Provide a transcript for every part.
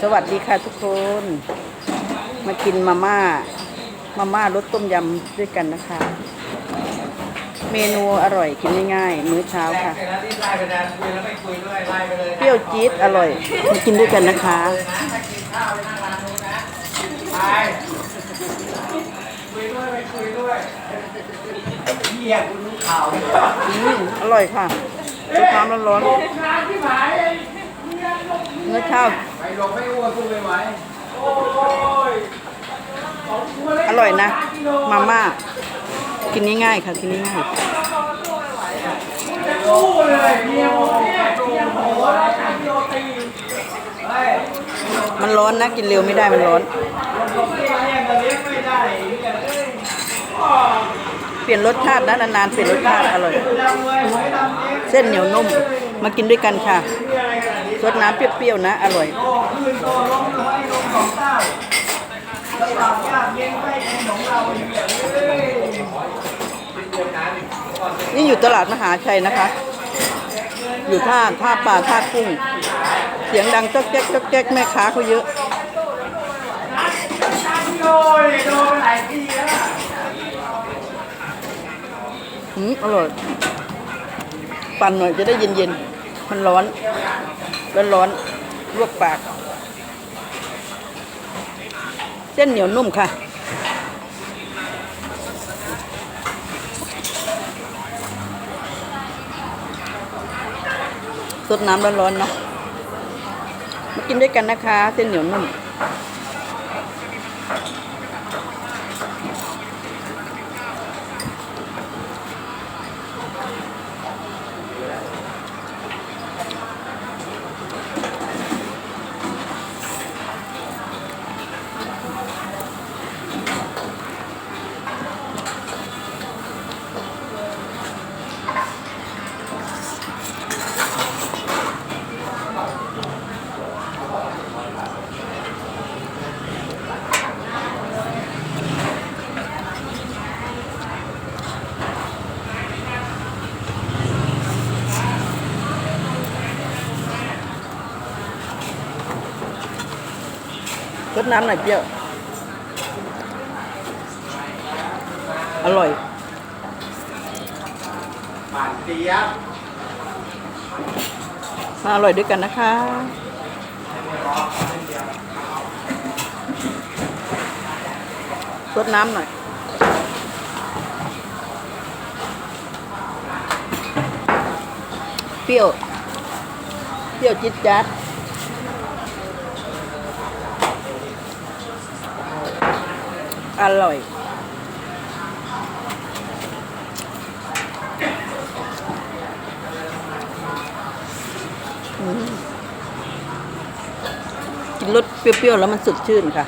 สวัสดีค่ะทุกคน มากินมาม่า มาม่ารสต้มยำด้วยกันนะคะ เมนูอร่อยกินง่ายๆมื้อเช้าค่ะเสร็จแล้วรีบไล่ไปนะคุยแล้วไม่คุยด้วยไล่ไปเลยเปรี้ยวจี๊ดอร่อย มากินด้วยกันนะคะเลยนะถ้ากินข้าวไปนั่งร้านนู้นนะไปคุยด้วยไปคุยด้วยเฮียคุณรู้ข่าวเลยอืมอร่อยค่ะด้วยความร้อนงานที่หมายเองๆเนื้อเช้าไปลงไม่อ้วนพูดไม่ไหวโอ้ยของกูเล็กอร่อยนะ กิโลมาม่า กินง่ายๆค่ะ กินง่ายสู้เลยเมียผมเนี่ยเมียผมร้อยสามกิโลตีเฮ้ยๆมันร้อนนะ กินเร็วไม่ได้มันร้อน ผมเรียเรียกมาเลี้ยงไม่ได้เรียเอ้ยอ้อเปลี่ยนรสชาตินะนานๆเปลี่ยนรสชาติอร่อย ดำเลยหอยดำเองเส้นเหนียวนุ่ม มากินด้วยกันค่ะ มีอะไรขนาดนี้รสน้ำเปรี้ยวๆนะ อร่อยโต ขึ้นโตลงน้อยลงสองเต้าแล้วปากยากเย็นไปกินของเราอย่เงี้ยนี่อยู่ตลาดมหาชัยนะคะ อยู่ท่าท่าปลาท่ากุ้ง เสียงดังจ๊อกแจ๊กจ๊อกแจ๊กแม่ค้าเขาเยอะโดนโดนหลายทีแล้วอืมอร่อยปั่นหน่อยจะได้เย็นๆ มันร้อน ร้อนร้อนลวกปาก เส้นเหนียวนุ่มค่ะสดน้ำร้อนๆเนาะมากินด้วยกันนะคะ เส้นเหนียวนุ่ม รสน้ำหน่อยเปรี้ยว อร่อยผ่านเตียบมาอร่อยด้วยกันนะคะ รดน้ำหน่อย เปรี้ยว เปรี้ยวจิ๊ดจ๊าด อร่อยกินรสเปรี้ยวๆ แล้วมันสดชื่นค่ะ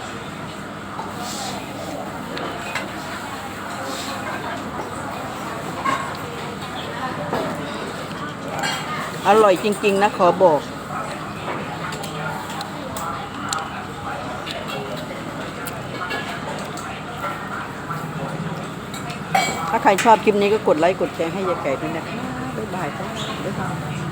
อร่อยจริง ๆ นะ ขอบอก ใครชอบคลิปนี้ก็กดไลค์กดแชร์ให้ยายไก่ด้วยนะคะบ๊ายบายค่ะบ๊ายบาย